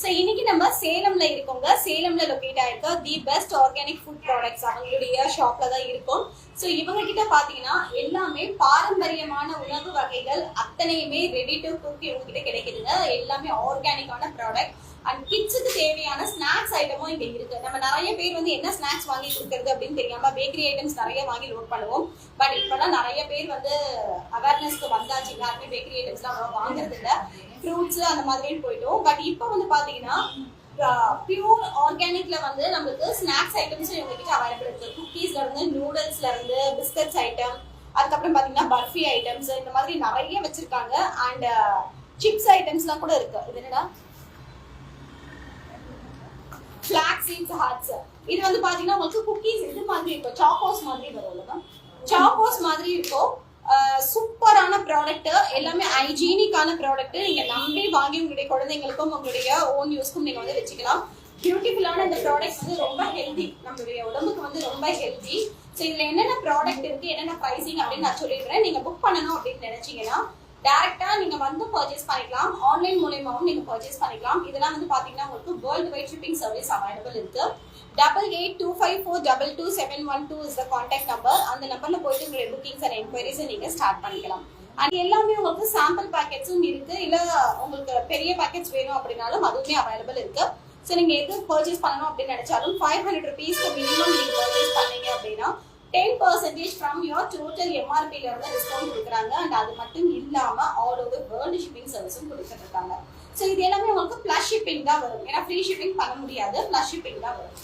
So இன்னைக்கு நம்ம சேலம்ல இருக்கோங்க. சேலம்ல லொக்கேட் ஆயிருக்க. The best organic food products அவங்களுடைய ஷாப்ல தான் இருக்கும். ஸோ இவங்க கிட்ட பாத்தீங்கன்னா எல்லாமே பாரம்பரியமான உணவு வகைகள் அத்தனையுமே ரெடி டு குக் இவங்க கிட்ட கிடைக்குதுங்க. எல்லாமே ஆர்கானிக்கான ப்ராடக்ட் அண்ட் கிட்ஸுக்கு தேவையான ஸ்நாக்ஸ் ஐட்டமும் இங்க இருக்கு. நம்ம நிறைய பேர் வந்து என்ன ஸ்நாக்ஸ் வாங்கி கொடுக்கறது அப்படின்னு தெரியாம பேக்கரி ஐட்டம்ஸ் நிறைய வாங்கி லோட் பண்ணுவோம். பட் இப்பெல்லாம் நிறைய பேர் வந்து அவேர்னஸ்க்கு வந்தாச்சு. யாருமே பேக்கரி ஐட்டம்ஸ்லாம் அவ்வளோ வாங்குறது இல்லை ஃப்ரூட்ஸ் அந்த மாதிரின்னு போயிட்டோம் பட் இப்போ வந்து பாத்தீங்கன்னா பியூர் ஆர்கானிக்ல வந்து நம்மளுக்கு ஸ்நாக்ஸ் ஐட்டம்ஸும் எங்ககிட்ட அவைலபிள் இருக்கு. குக்கீஸ்ல இருந்து நூடுல்ஸ்ல இருந்து பிஸ்கட்ஸ் ஐட்டம் அதுக்கப்புறம் பாத்தீங்கன்னா பர்ஃபி ஐட்டம்ஸ் இந்த மாதிரி நிறைய வச்சிருக்காங்க. அண்ட் சிப்ஸ் ஐட்டம்ஸ்லாம் கூட இருக்கு. இது என்னடா ஃபிளாக் சீட்ஸ் ஹார்ட்ஸ் இது வந்து பாத்தீங்கன்னா உங்களுக்கு குக்கீஸ் இது மாதிரி இருக்கும். சாக்கோஸ் மாதிரி வரும் சாக்கோஸ் மாதிரி இருக்கும். சூப்பரான ப்ராடக்ட் எல்லாமே ஹைஜீனிக்கான ப்ராடக்ட் நீங்க நம்பி வாங்கி உங்களுடைய குழந்தைங்களுக்கும் உங்களுடைய ஓன் யூஸ்க்கும் நீங்க வந்து வச்சுக்கலாம். பியூட்டிஃபுல்லான இந்த ப்ராடக்ட் வந்து ரொம்ப ஹெல்தி நம்மளுடைய உடம்புக்கு வந்து ரொம்ப ஹெல்தி ஸோ இதுல என்னென்ன ப்ராடக்ட் இருக்கு என்னென்ன ப்ரைசிங் அப்படின்னு நான் சொல்லிடுறேன். நீங்க புக் பண்ணணும் அப்படின்னு நினைச்சீங்கன்னா டேரெக்டாக நீங்க வந்து பர்ச்சேஸ் பண்ணிக்கலாம். ஆன்லைன் மூலயமாவும் நீங்க பர்ச்சேஸ் பண்ணிக்கலாம். இதெல்லாம் வந்து பாத்தீங்கன்னா உங்களுக்கு world wide shipping service available இருக்கு. Double eight two five four double two seven one two is the contact number அந்த நம்பர்ல போயிட்டு உங்களுடைய புக்கிங்ஸ் அண்ட் என்கொயரிஸை நீங்க ஸ்டார்ட் பண்ணிக்கலாம். அது எல்லாமே உங்களுக்கு சாம்பிள் பேக்கெட்ஸும் இருக்கு. இல்ல உங்களுக்கு பெரிய பேக்கெட்ஸ் வேணும் அப்படின்னாலும் அதுவுமே அவைலபிள் இருக்கு. ஸோ நீங்க எது பர்ச்சேஸ் பண்ணணும் அப்படின்னு நினைச்சாலும் ஃபைவ் ஹண்ட்ரட் ருபீஸ்க்கு மினிமம் நீங்க பர்ச்சேஸ் பண்ணீங்க அப்படின்னா ten percentage from your total எம்ஆர்பியில இருந்து டிஸ்கவுண்ட் கொடுக்குறாங்க. அண்ட் அது மட்டும் இல்லாம ஆல் ஓவர் வேர்ல்டு ஷிப்பிங் சர்வீஸும் கொடுத்துட்டு இருக்காங்க ஸோ இது எல்லாமே உங்களுக்கு பிளஸ் ஷிப்பிங் தான் வரும். ஏன்னா ஃப்ரீ ஷிப்பிங் பண்ண முடியாது. பிளஸ் ஷிப்பிங் தான் வரும்.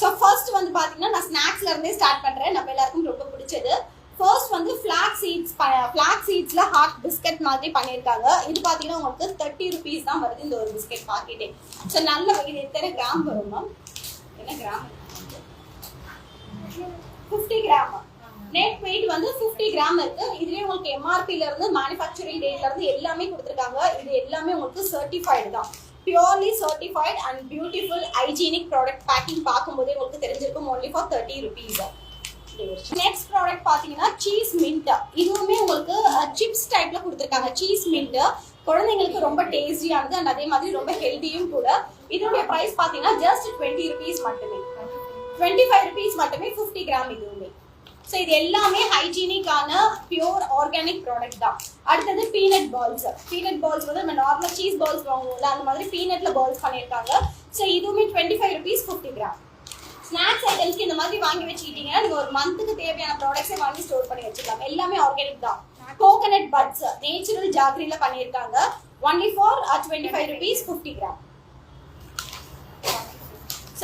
ஸோ ஃபர்ஸ்ட் வந்து பார்த்தீங்கன்னா நான் ஸ்நாக்ஸ்ல இருந்தே ஸ்டார்ட் பண்றேன். நம்ம எல்லாருக்கும் ரொம்ப பிடிச்சது. ஃபர்ஸ்ட் வந்து ஃபிளாக் சீட்ஸ் ஃபிளாக் சீட்ஸில் ஹாட் பிஸ்கட் மாதிரி பண்ணியிருக்காங்க. இது பார்த்தீங்கன்னா உங்களுக்கு தேர்ட்டி ருபீஸ் தான் வருது இந்த ஒரு பிஸ்கட் பாக்கெட்டே ஸோ நல்ல இது எத்தனை கிராம் வரும் மேம் என்ன gram fifty gram net weight வந்து 50 கிராம் இருக்கு. இதுலயே உங்களுக்கு எம்ஆர்பில இருந்து மேனுஃபேக்சரிங் டேட்ல இருந்து எல்லாமே கொடுத்துருக்காங்க. இது எல்லாமே உங்களுக்கு சர்டிஃபைடு தான். Purely certified and beautiful hygienic product packing பார்க்கும்போதே உங்களுக்கு தெரிஞ்சிருக்கும். Only for thirty rupees next product பார்த்தீங்கன்னா சீஸ் மின்ட் இதுவுமே உங்களுக்கு சிப்ஸ் டைப்ல கொடுத்துருக்காங்க. சீஸ் மின்ட் குழந்தைங்களுக்கு ரொம்ப டேஸ்டியானது அண்ட் அதே மாதிரி ரொம்ப ஹெல்த்தியும் கூட. இதோடைய பிரைஸ் பார்த்தீங்கன்னா ஜஸ்ட் டுவெண்ட்டி ருபீஸ் மட்டுமே. டுவெண்ட்டி ஃபைவ் ருபீஸ் மட்டுமே ஃபிஃப்டி கிராம் இதுவுமே. ஸோ இது எல்லாமே ஹைஜீனிக்கான பியூர் ஆர்கானிக் ப்ராடக்ட் தான். அடுத்தது பீனட் பால்ஸ் பீனட் பால்ஸ் வந்து நம்ம நார்மல் சீஸ் பால்ஸ் வாங்குவோம்ல அந்த மாதிரி பீனட்ல பால்ஸ் பண்ணியிருக்காங்க. ஸோ இதுவுமே twenty five rupees fifty gram snacks ஐட்டம்ஸ்க்கு இந்த மாதிரி வாங்கி வச்சுக்கிட்டீங்கன்னா நீங்க ஒரு மந்த்துக்கு தேவையான ப்ராடக்ட்ஸை வாங்கி ஸ்டோர் பண்ணி வச்சுக்கலாம். எல்லாமே ஆர்கானிக் தான். கோகனட் பட்ஸ் நேச்சுரல் ஜாக்ரில பண்ணியிருக்காங்க. Only for twenty five rupees fifty gram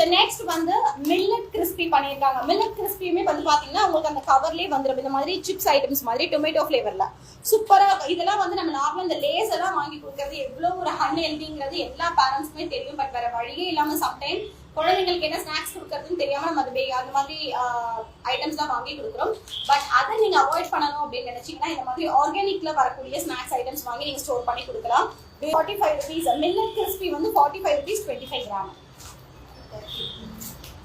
so next வந்து மில்லட் கிறிஸ்பி பண்ணியிருக்காங்க. மில்லட் கிறிஸ்பியுமே வந்து பார்த்தீங்கன்னா உங்களுக்கு அந்த கவர்லேயே வந்துடும் இந்த மாதிரி சிப்ஸ் ஐட்டம்ஸ் மாதிரி டொமேட்டோ ஃப்ளேவரில் சூப்பராக இதெல்லாம் வந்து நம்ம நார்மல் இந்த லேஸ் எல்லாம் வாங்கி கொடுக்கறது எவ்வளோ ஒரு ஹன் ஹெல்திங்கிறது எல்லா பேரண்ட்ஸ்க்குமே தெரியும். பட் வேற வழியே இல்லாமல் சம்டைம் குழந்தைங்களுக்கு என்ன ஸ்நாக்ஸ் கொடுக்கறதுன்னு தெரியாம நம்ம அது அந்த மாதிரி ஐட்டம்ஸ் தான் வாங்கி கொடுக்குறோம். பட் அதை நீங்க அவாய்ட் பண்ணணும் அப்படின்னு நினைச்சீங்கன்னா இந்த மாதிரி ஆர்கானிக்ல வரக்கூடிய ஸ்நாக்ஸ் ஐட்டம்ஸ் வாங்கி நீங்க ஸ்டோர் பண்ணி கொடுக்கலாம். Forty five rupees millet crispy வந்து forty five rupees twenty five gram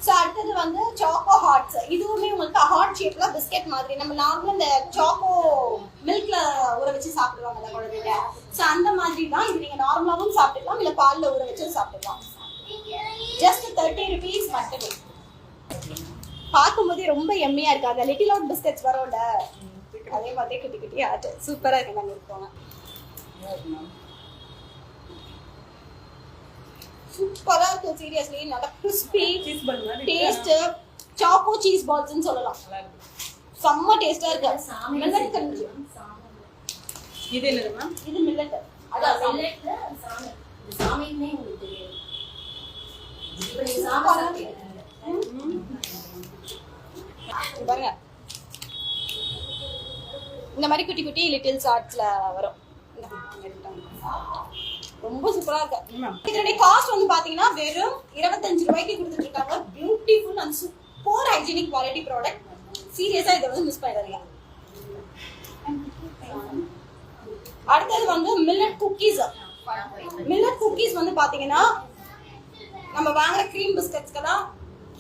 so அடுத்தது வந்து சாக்கோ ஹாட்ஸ் இதுவுமே உங்களுக்கு ஹாட் ஷேப்ல பிஸ்கெட் மாதிரி. நம்ம நார்மலாக இந்த சாக்கோ மில்க்ல ஊற வச்சு சாப்பிடுவாங்கல்ல குழந்தைங்க. ஸோ அந்த மாதிரி தான் இது நீங்க நார்மலாவும் சாப்பிட்டுக்கலாம். இல்ல பால்ல ஊற வச்சு சாப்பிட்டுக்கலாம். ஜஸ்ட் தேர்ட்டி ருபீஸ் மட்டுமே. பார்க்கும்போதே ரொம்ப எம்மையா இருக்கு. அந்த லிட்டில் அவுட் பிஸ்கெட்ஸ் வரும்ல. அதே மாதிரி குட்டி குட்டி ஆட்டு சூப்பரா இருக்கு. நாங்கள் இருக்கோங்க சூப்பரா இருக்கும் சீரியஸ்லி நல்லா கிறிஸ்பி சீஸ் பன் மாதிரி டேஸ்ட் சாக்கோ சீஸ் பால்ஸ்னு சொல்லலாம். நல்லா இருக்கு. செம்ம டேஸ்டா இருக்கு. மில்லட் கஞ்சி இது என்னது மேம் இது மில்லட் அதான் சாமி. இங்க பாருங்க. இந்த மாதிரி குட்டி குட்டி லிட்டில் ஷார்ட்ஸ்ல வரும். ரொம்ப சூப்பரா இருக்கு. இதனுடைய காஸ்ட் வந்து பாத்தீங்கன்னா வெறும் இருபத்தஞ்சு ரூபாய்க்கு கொடுத்துட்டு இருக்காங்க beautiful and super hygienic quality product சீரியஸா இதை வந்து மிஸ் பண்ணிடுறீங்க அடுத்தது வந்து மில்லட் குக்கீஸ் மில்லட் குக்கீஸ் வந்து பாத்தீங்கன்னா நம்ம வாங்குற க்ரீம் பிஸ்கட்ஸ்க்கெல்லாம்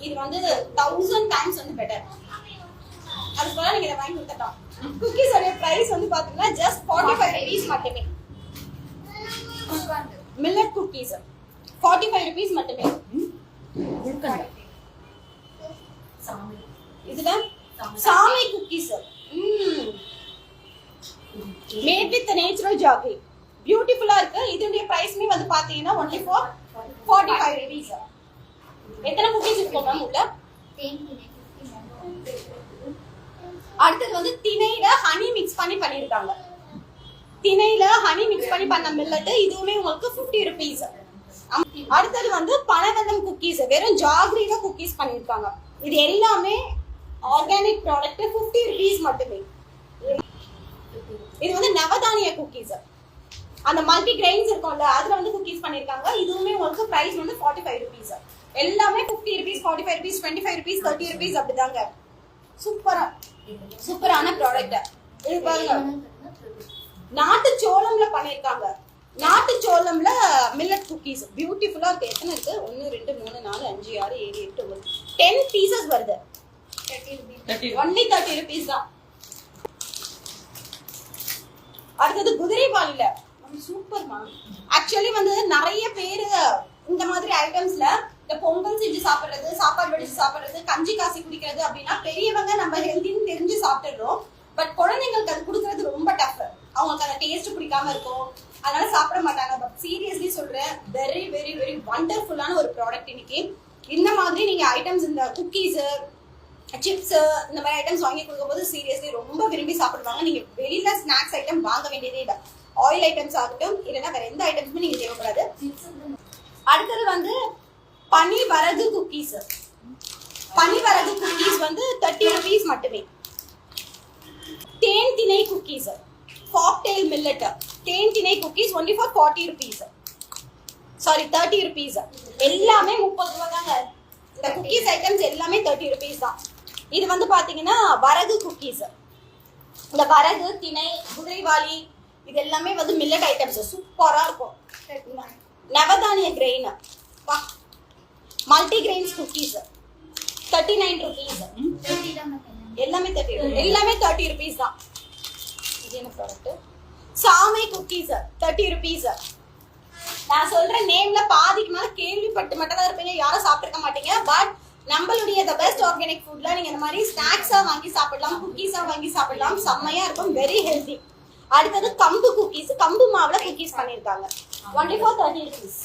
இது வந்து தௌசண்ட் டைம்ஸ் வந்து பெட்டர் அதுக்கு பதிலா நீங்க இதை வாங்கி கொடுத்துட்டோம் குக்கீஸ் உடைய பிரைஸ் வந்து பாத்தீங்கன்னா ஜஸ்ட் ஃபார்ட்டி ஃபைவ் ருபீஸ் மட்டுமே. Millet cookies. Forty five rupees மட்டுமே இதுல சாமை. Cookies. Made with natural jaggery பியூட்டிஃபுல்லா இருக்கு. இதனுடைய பிரைஸ்மே வந்து பாத்தீங்கன்னா only for forty five rupees எத்தனை குக்கீஸ் இருக்கும் மேம் உள்ள? அடுத்தது வந்து திணையில ஹனி மிக்ஸ் பண்ணி பண்ணிருக்காங்க. திணையில ஹனி மிக்ஸ் பண்ணி பண்ண மில்லட்டு இதுவுமே உங்களுக்கு 50 ருபீஸ் அடுத்தது வந்து பனவெல்லம் குக்கீஸ் வெறும் ஜாகிரியில குக்கீஸ் பண்ணியிருக்காங்க. இது எல்லாமே ஆர்கானிக் ப்ராடக்ட் 50 ருபீஸ் மட்டுமே. இது வந்து நவதானிய குக்கீஸ் அந்த மல்டி கிரெயின்ஸ் இருக்கும்ல அதுல வந்து குக்கீஸ் பண்ணிருக்காங்க இதுவுமே உங்களுக்கு பிரைஸ் வந்து 45 ஃபைவ் ருபீஸ் எல்லாமே 50 rupees 45 five rupees twenty five rupees thirty rupees அப்படிதாங்க. சூப்பரா சூப்பரான ப்ராடக்ட் இது பாருங்க. நாட்டு சோளம்ல பண்ணிருக்காங்க. நாட்டு சோளம்ல மில்லட் குக்கீஸ் பியூட்டிஃபுல்லா இருக்கு. எத்தனை இருக்கு? ஒன்னு ரெண்டு மூணு நாலு அஞ்சு ஆறு ஏழு எட்டு ஒன்பது. டென் பீசஸ் வருது. ஒன்லி தேர்ட்டி ருபீஸ் தான். அடுத்தது குதிரைவாலில. சூப்பர் மேம் ஆக்சுவலி வந்து நிறைய பேரு இந்த மாதிரி ஐட்டம்ஸ்ல இந்த பொங்கல் செஞ்சு சாப்பிடுறது சாப்பாடு வடிச்சு சாப்பிடுறது கஞ்சி காசி குடிக்கிறது அப்படின்னா பெரியவங்க நம்ம ஹெல்தின்னு தெரிஞ்சு சாப்பிட்டுடுறோம். பட் குழந்தைங்களுக்கு அது கொடுக்கறது ரொம்ப டஃப் அவங்களுக்கு அந்த டேஸ்ட் பிடிக்காம இருக்கும். அதனால சாப்பிட மாட்டாங்க. பட் சீரியஸ்லி சொல்றேன் வெரி வெரி வெரி வண்டர்ஃபுல்லான ஒரு ப்ராடக்ட் இன்னைக்கு. இந்த மாதிரி நீங்க ஐட்டம்ஸ் இந்த குக்கீஸு சிப்ஸ் இந்த மாதிரி ஐட்டம்ஸ் வாங்கி கொடுக்கும்போது சீரியஸ்லி ரொம்ப விரும்பி சாப்பிடுவாங்க. நீங்க வெளியில ஸ்நாக்ஸ் ஐட்டம் வாங்க வேண்டியதே இல்லை. ஆயில் ஐட்டம்ஸ் ஆகட்டும் இல்லைன்னா வேற எந்த ஐட்டம்ஸுமே நீங்க தேவைப்படாது. அடுத்தது வந்து பனி வரகு குக்கீஸ் பனி வரகு குக்கீஸ் வந்து தேர்ட்டி ருபீஸ் மட்டுமே. தேன் திணை குக்கீஸ் காக்டெயில் மில்லட் தேன் திணை cookies only for forty rupees sorry thirty rupees எல்லாமே முப்பது ரூபா தாங்க இந்த குக்கீஸ் ஐட்டம்ஸ் எல்லாமே தேர்ட்டி ருபீஸ் தான். இது வந்து பாத்தீங்கன்னா வரகு குக்கீஸ் இந்த வரகு திணை குதிரைவாளி இது எல்லாமே வந்து மில்லட் ஐட்டம்ஸ் சூப்பரா இருக்கும். நவதானிய கிரெயின் வா. Multi grains cookies thirty nine rupees எல்லாமே தேர்ட்டி எல்லாமே தேர்ட்டி ருபீஸ் தான். இது என்ன ப்ராடக்ட் சாமை குக்கீஸ் தேர்ட்டி ருபீஸ் நான் சொல்ற நேம்ல பாதிக்கு மேல கேள்விப்பட்டு மட்டும் தான் இருப்பீங்க. யாரும் சாப்பிட்டிருக்க மாட்டீங்க. பட் நம்மளுடைய த பெஸ்ட் ஆர்கானிக் ஃபுட்ல நீங்க இந்த மாதிரி ஸ்நாக்ஸா வாங்கி சாப்பிடலாம் குக்கீஸா வாங்கி சாப்பிடலாம். செம்மையா இருக்கும். வெரி ஹெல்தி அடுத்தது கம்பு குக்கீஸ் கம்பு மாவுல குக்கீஸ் பண்ணிருக்காங்க ஒன்லி ஃபார் தேர்ட்டி ருபீஸ்